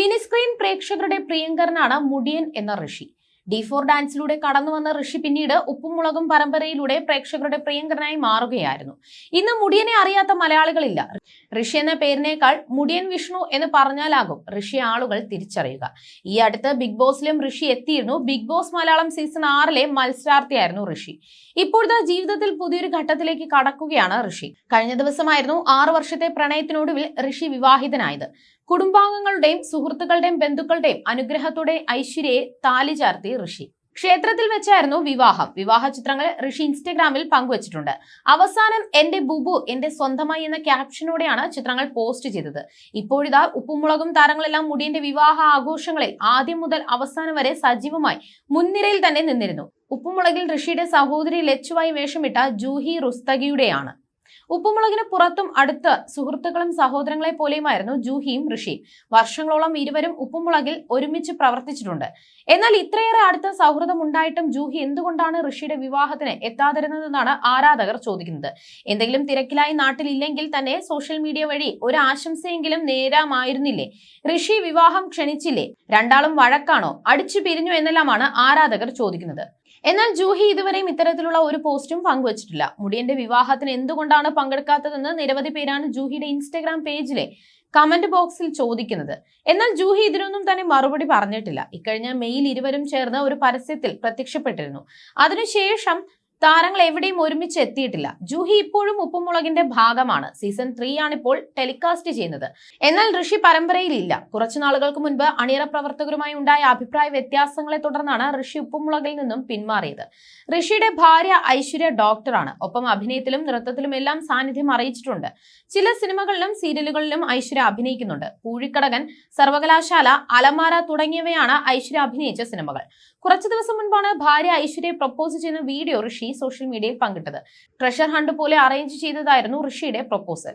Mini screen പ്രേക്ഷകരുടെ പ്രിയങ്കരനാണ് മുടിയൻ എന്ന ഋഷി. D four ഡാൻസിലൂടെ കടന്നു വന്ന ഋഷി പിന്നീട് ഉപ്പും മുളകും പരമ്പരയിലൂടെ പ്രേക്ഷകരുടെ പ്രിയങ്കരനായി മാറുകയായിരുന്നു. ഇന്ന് മുടിയനെ അറിയാത്ത മലയാളികളില്ല. ഋഷി എന്ന പേരിനേക്കാൾ മുടിയൻ വിഷ്ണു എന്ന് പറഞ്ഞാലാകും ഋഷി ആളുകൾ തിരിച്ചറിയുക. ഈ അടുത്ത് ബിഗ് ബോസിലും ഋഷി എത്തിയിരുന്നു. ബിഗ് ബോസ് മലയാളം സീസൺ ആറിലെ മത്സരാർത്ഥിയായിരുന്നു ഋഷി. ഇപ്പോഴത്തെ ജീവിതത്തിൽ പുതിയൊരു ഘട്ടത്തിലേക്ക് കടക്കുകയാണ് ഋഷി. കഴിഞ്ഞ ദിവസമായിരുന്നു ആറു വർഷത്തെ പ്രണയത്തിനൊടുവിൽ ഋഷി വിവാഹിതനായത്. കുടുംബാംഗങ്ങളുടെയും സുഹൃത്തുക്കളുടെയും ബന്ധുക്കളുടെയും അനുഗ്രഹത്തോടെ ഐശ്വര്യയെ താലി ചാർത്തി ഋഷി. ക്ഷേത്രത്തിൽ വെച്ചായിരുന്നു വിവാഹം. വിവാഹ ചിത്രങ്ങൾ ഋഷി ഇൻസ്റ്റഗ്രാമിൽ പങ്കുവച്ചിട്ടുണ്ട്. അവസാനം എന്റെ ബുബു എന്റെ സ്വന്തമായി എന്ന ക്യാപ്ഷനോടെയാണ് ചിത്രങ്ങൾ പോസ്റ്റ് ചെയ്തത്. ഇപ്പോഴിതാ ഉപ്പുമുളകും താരങ്ങളെല്ലാം മുടിയന്റെ വിവാഹ ആഘോഷങ്ങളിൽ ആദ്യം മുതൽ അവസാനം വരെ സജീവമായി മുൻനിരയിൽ തന്നെ നിന്നിരുന്നു. ഉപ്പുമുളകിൽ ഋഷിയുടെ സഹോദരി ലച്ചുവായി വേഷമിട്ട ജൂഹി റുസ്തഗിയുടെയാണ് ഉപ്പുമുളകിന് പുറത്തും അടുത്ത് സുഹൃത്തുക്കളും സഹോദരങ്ങളെ പോലെയുമായിരുന്നു ജൂഹിയും ഋഷിയും. വർഷങ്ങളോളം ഇരുവരും ഉപ്പുമുളകിൽ ഒരുമിച്ച് പ്രവർത്തിച്ചിട്ടുണ്ട്. എന്നാൽ ഇത്രയേറെ അടുത്ത സൗഹൃദം ഉണ്ടായിട്ടും ജൂഹി എന്തുകൊണ്ടാണ് ഋഷിയുടെ വിവാഹത്തിന് എത്താതിരുന്നതെന്നാണ് ആരാധകർ ചോദിക്കുന്നത്. എന്തെങ്കിലും തിരക്കിലായി നാട്ടിലില്ലെങ്കിൽ തന്നെ സോഷ്യൽ മീഡിയ വഴി ഒരു ആശംസയെങ്കിലും നേരാമായിരുന്നില്ലേ? ഋഷി വിവാഹം ക്ഷണിച്ചില്ലേ? രണ്ടാളും വഴക്കാണോ? അടിച്ചു പിരിഞ്ഞു എന്നെല്ലാമാണ് ആരാധകർ ചോദിക്കുന്നത്. എന്നാൽ ജൂഹി ഇതുവരെയും ഇത്തരത്തിലുള്ള ഒരു പോസ്റ്റും പങ്കുവച്ചിട്ടില്ല. മുടിയന്റെ വിവാഹത്തിന് എന്തുകൊണ്ടാണ് പങ്കെടുക്കാത്തതെന്ന് നിരവധി പേരാണ് ജൂഹിയുടെ ഇൻസ്റ്റഗ്രാം പേജിലെ കമന്റ് ബോക്സിൽ ചോദിക്കുന്നത്. എന്നാൽ ജൂഹി ഇതിനൊന്നും തന്നെ മറുപടി പറഞ്ഞിട്ടില്ല. ഇക്കഴിഞ്ഞ മെയിൽ ഇരുവരും ചേർന്ന് ഒരു പരസ്യത്തിൽ പ്രത്യക്ഷപ്പെട്ടിരുന്നു. അതിനുശേഷം താരങ്ങൾ എവിടെയും ഒരുമിച്ച് എത്തിയിട്ടില്ല. ജൂഹി ഇപ്പോഴും ഉപ്പുമുളകിന്റെ ഭാഗമാണ്. സീസൺ ത്രീ ആണ് ഇപ്പോൾ ടെലികാസ്റ്റ് ചെയ്യുന്നത്. എന്നാൽ ഋഷി പരമ്പരയിലില്ല. കുറച്ചു നാളുകൾക്ക് മുൻപ് അണിയറ പ്രവർത്തകരുമായി ഉണ്ടായ അഭിപ്രായ വ്യത്യാസങ്ങളെ തുടർന്നാണ് ഋഷി ഉപ്പുമുളകിൽ നിന്നും പിന്മാറിയത്. ഋഷിയുടെ ഭാര്യ ഐശ്വര്യ ഡോക്ടറാണ് ഒപ്പം അഭിനയത്തിലും നൃത്തത്തിലും എല്ലാം സാന്നിധ്യം അറിയിച്ചിട്ടുണ്ട്. ചില സിനിമകളിലും സീരിയലുകളിലും ഐശ്വര്യ അഭിനയിക്കുന്നുണ്ട്. പൂഴിക്കടകൻ സർവകലാശാല അലമാര തുടങ്ങിയവയാണ് ഐശ്വര്യ അഭിനയിച്ച സിനിമകൾ. കുറച്ചു ദിവസം മുൻപാണ് ഭാര്യ ഐശ്വര്യയെ പ്രപ്പോസ് ചെയ്യുന്ന വീഡിയോ ഋഷി സോഷ്യൽ മീഡിയയിൽ പങ്കിട്ടത്. ട്രഷർ ഹണ്ട് പോലെ അറേഞ്ച് ചെയ്തതായിരുന്നു ഋഷിയുടെ പ്രപ്പോസൽ